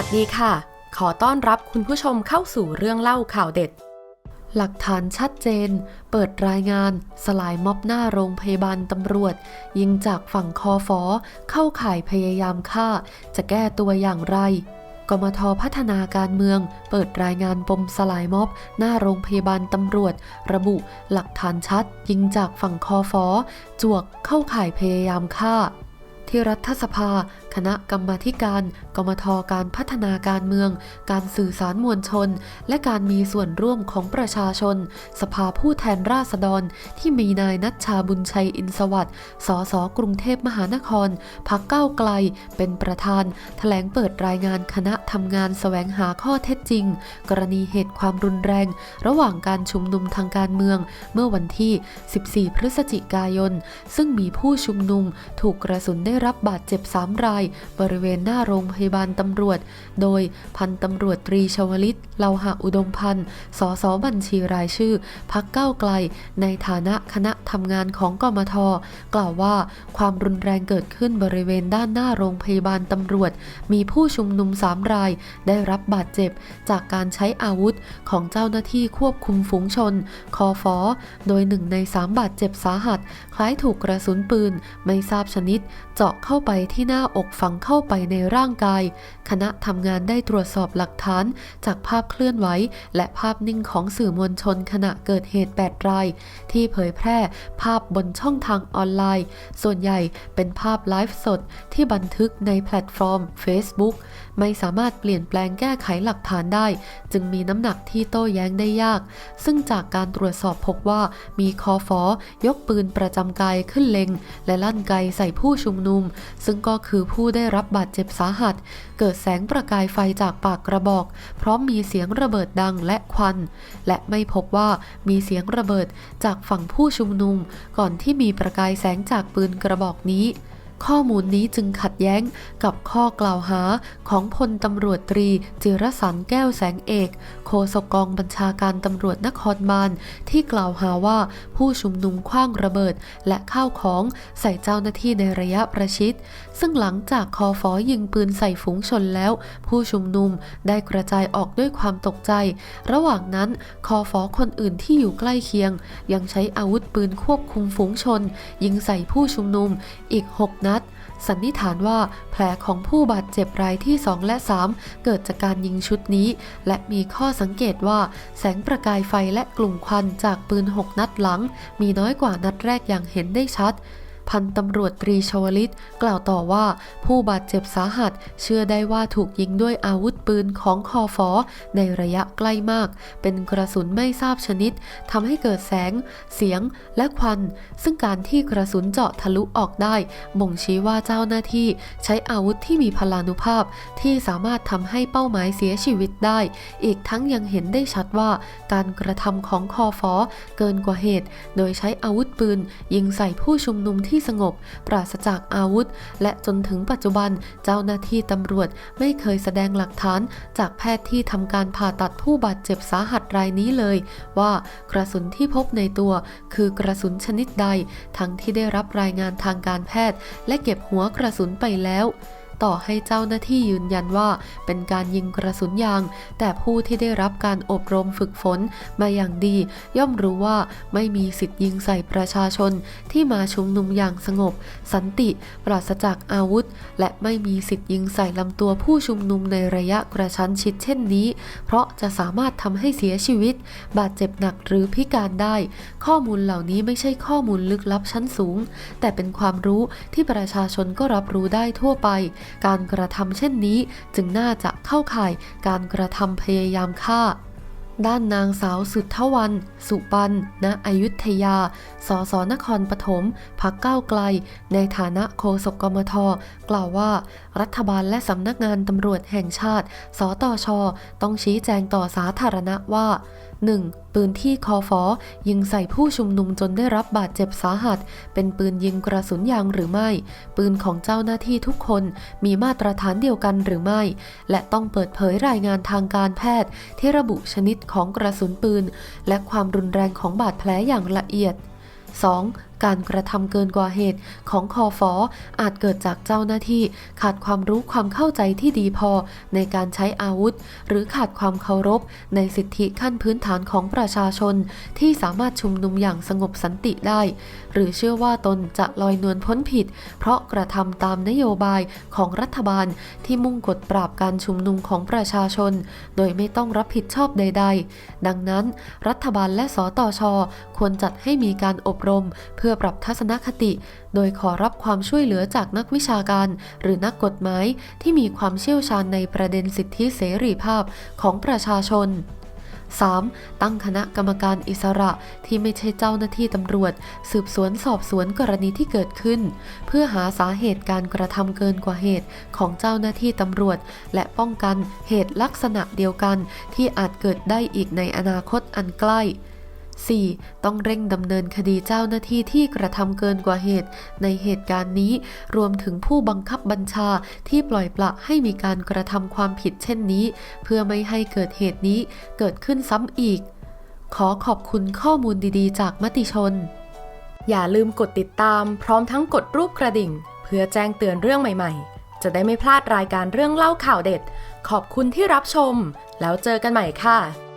วัสดีค่ะ ขอต้อนรับคุณผู้ชมเข้าสู่เรื่องเล่าข่าวเด็ด หลักฐานชัดเจน เปิดรายงาน สลายม็อบหน้าโรงพยาบาลตำรวจ ยิงจากฝั่งคอฟอ เข้าข่ายพยายามฆ่า จะแก้ตัวอย่างไรกมทพัฒนาการเมือง เปิดรายงานปมสลายม็อบ หน้าโรงพยาบาลตำรวจ ระบุหลักฐานชัด ยิงจากฝั่งคอฟอ จวกเข้าข่ายพยายามฆ่า ที่รัฐสภา ณะกรรมาธิการ กมทการพัฒนาการเมือง การสื่อสารมวลชน และการมีส่วนร่วมของประชาชน สภาผู้แทนราษฎร ที่มีนายนัชชาบุญชัยอินสวัสดิ์สสกรุงเทพมหานครพักเก้าวไกล เป็นประธานแถลงเปิดรายงานคณะทำงานแสวงหาข้อเท็จจริง กรณีเหตุความรุนแรง ระหว่างการชุมนุมทางการเมือง เมื่อวันที่ 14 พฤศจิกายน ซึ่งมีผู้ชุมนุมถูกกระสุนได้รับบาดเจ็บ 3 รายบริเวณหน้าโรงพยาบาลตำรวจ โดยพันตำรวจตรีชวลิตเลาหะอุดมพันธ์ สสบัญชีรายชื่อ พักเก้าไกล ในฐานะคณะทำงานของกมท กล่าวว่าความรุนแรงเกิดขึ้นบริเวณด้านหน้าโรงพยาบาลตำรวจ มีผู้ชุมนุม3ราย ได้รับบาดเจ็บ จากการใช้อาวุธของเจ้าหน้าที่ควบคุมฝูงชน คอฟอ โดยหนึ่งในสามบาดเจ็บสาหัส คล้ายถูกกระสุนปืน ไม่ทราบชนิด เจาะเข้าไปที่หน้าอกฝังเข้าไปในร่างกาย คณะทำงานได้ตรวจสอบหลักฐาน จากภาพเคลื่อนไหว และภาพนิ่งของสื่อมวลชนขณะเกิดเหตุ 8 ราย ที่เผยแพร่ภาพบนช่องทางออนไลน์ ส่วนใหญ่เป็นภาพไลฟ์สดที่บันทึกในแพลตฟอร์ม Facebook ไม่สามารถเปลี่ยนแปลงแก้ไขหลักฐานได้ จึงมีน้ำหนักที่โต้แย้งได้ยาก ซึ่งจากการตรวจสอบพบว่ามีคอฟอยกปืนประจำกายขึ้นเล็ง และลั่นไกใส่ผู้ชุมนุม ซึ่งก็คือผู้ผู้ได้รับบาดเจ็บสาหัส เกิดแสงประกายไฟจากปากกระบอก พร้อมมีเสียงระเบิดดังและควัน และไม่พบว่ามีเสียงระเบิดจากฝั่งผู้ชุมนุม ก่อนที่มีประกายแสงจากปืนกระบอกนี้ ข้อมูลนี้จึงขัดแย้งกับข้อกล่าวหาของพลตำรวจตรี จิรสันแก้วแสงเอก โฆษกกองบัญชาการตำรวจนครบาลที่กล่าวหาว่าผู้ชุมนุมคว้างระเบิด และข้าวของใส่เจ้าหน้าที่ในระยะประชิด ซึ่งหลังจากคอฟอยิงปืนใส่ฝูงชนแล้ว ผู้ชุมนุมได้กระจายออกด้วยความตกใจ ระหว่างนั้นคอฟอคนอื่นที่อยู่ใกล้เคียง ยังใช้อาวุธปืนควบคุมฝูงชน ยิงใส่ผู้ชุมนุมอีก6นัด สันนิษฐานว่าแผลของผู้บาดเจ็บรายที่ 2 และ 3 เกิดจากการยิงชุดนี้ และมีข้อสังเกตว่า แสงประกายไฟและกลุ่มควันจากปืน 6 นัดหลัง มีน้อยกว่านัดแรกอย่างเห็นได้ชัด พันตำรวจตรีชวลิต กล่าวต่อว่า ผู้บาดเจ็บสาหัส เชื่อได้ว่าถูกยิงด้วยอาวุธปืนของคอฟอในระยะใกล้มาก เป็นกระสุนไม่ทราบชนิดทำให้เกิดแสง เสียงและควัน ซึ่งการที่กระสุนเจาะทะลุออกได้ บ่งชี้ว่าเจ้าหน้าที่ใช้อาวุธที่มีพลานุภาพ ที่สามารถทำให้เป้าหมายเสียชีวิตได้ อีกทั้งยังเห็นได้ชัดว่า การกระทำของคอฟอเกินกว่าเหตุ โดยใช้อาวุธปืน ยิงใส่ผู้ชุมนุมที่สงบ ปราศจากอาวุธ และจนถึงปัจจุบันเจ้าหน้าที่ตำรวจไม่เคยแสดงหลักฐานจากแพทย์ที่ทำการผ่าตัดผู้บาดเจ็บสาหัสรายนี้เลย ว่ากระสุนที่พบในตัว คือกระสุนชนิดใด ทั้งที่ได้รับรายงานทางการแพทย์ และเก็บหัวกระสุนไปแล้ว ต่อให้เจ้าหน้าที่ยืนยันว่าเป็นการยิงกระสุนยาง แต่ผู้ที่ได้รับการอบรมฝึกฝนมาอย่างดี ย่อมรู้ว่าไม่มีสิทธิ์ยิงใส่ประชาชนที่มาชุมนุมอย่างสงบ สันติปราศจากอาวุธ และไม่มีสิทธิ์ยิงใส่ลำตัวผู้ชุมนุมในระยะกระชั้นชิดเช่นนี้ เพราะจะสามารถทำให้เสียชีวิต บาดเจ็บหนักหรือพิการได้ ข้อมูลเหล่านี้ไม่ใช่ข้อมูลลึกลับชั้นสูง แต่เป็นความรู้ที่ประชาชนก็รับรู้ได้ทั่วไปการกระทำเช่นนี้จึงน่าจะเข้าข่ายการกระทำพยายามฆ่า ด้านนางสาวสุทธวัน สุปันณอยุธยา สสนครปฐมพักก้าวไกล ในฐานะโฆษกกมท กล่าวว่า รัฐบาลและสำนักงานตำรวจแห่งชาติ สตช ต้องชี้แจงต่อสาธารณะว่า 1. ปืนที่คอฟอยิงใส่ผู้ชุมนุมจนได้รับบาดเจ็บสาหัส เป็นปืนยิงกระสุนยางหรือไม่ ปืนของเจ้าหน้าที่ทุกคนมีมาตรฐานเดียวกันหรือไม่ และต้องเปิดเผยรายงานทางการแพทย์ ที่ระบุชนิดของกระสุนปืน และความรุนแรงของบาดแผลอย่างละเอียด 2. การกระทำเกินกว่าเหตุของคอฟออาจเกิดจากเจ้าหน้าที่ ขาดความรู้ความเข้าใจที่ดีพอในการใช้อาวุธ หรือขาดความเคารพ ในสิทธิขั้นพื้นฐานของประชาชน ที่สามารถชุมนุมอย่างสงบสันติได้ หรือเชื่อว่าตนจะลอยนวลพ้นผิด เพราะกระทำตามนโยบายของรัฐบาลที่มุ่งกดปราบการชุมนุมของประชาชน โดยไม่ต้องรับผิดชอบใด ๆ ดังนั้น รัฐบาลและสตชควรจัดให้มีการอบรมเพื่อพื่อปรับทัศนคติ โดยขอรับความช่วยเหลือจากนักวิชาการ หรือนักกฎหมายที่มีความเชี่ยวชาญในประเด็นสิทธิเสรีภาพของประชาชน 3. ตั้งคณะกรรมการอิสระที่ไม่ใช่เจ้าหน้าที่ตำรวจ สืบสวนสอบสวนกรณีที่เกิดขึ้น เพื่อหาสาเหตุการกระทำเกินกว่าเหตุของเจ้าหน้าที่ตำรวจ และป้องกันเหตุลักษณะเดียวกันที่อาจเกิดได้อีกในอนาคตอันใกล้ 4. ต้องเร่งดำเนินคดีเจ้าหน้าที่ที่กระทำเกินกว่าเหตุ ในเหตุการณ์นี้รวมถึงผู้บังคับบัญชาที่ปล่อยปละให้มีการกระทำความผิดเช่นนี้ เพื่อไม่ให้เกิดเหตุนี้เกิดขึ้นซ้ำอีก ขอขอบคุณข้อมูลดีๆ จากมติชน อย่าลืมกดติดตาม พร้อมทั้งกดรูปกระดิ่ง เพื่อแจ้งเตือนเรื่องใหม่ๆ จะได้ไม่พลาดรายการเรื่องเล่าข่าวเด็ด ขอบคุณที่รับชม แล้วเจอกันใหม่ค่ะ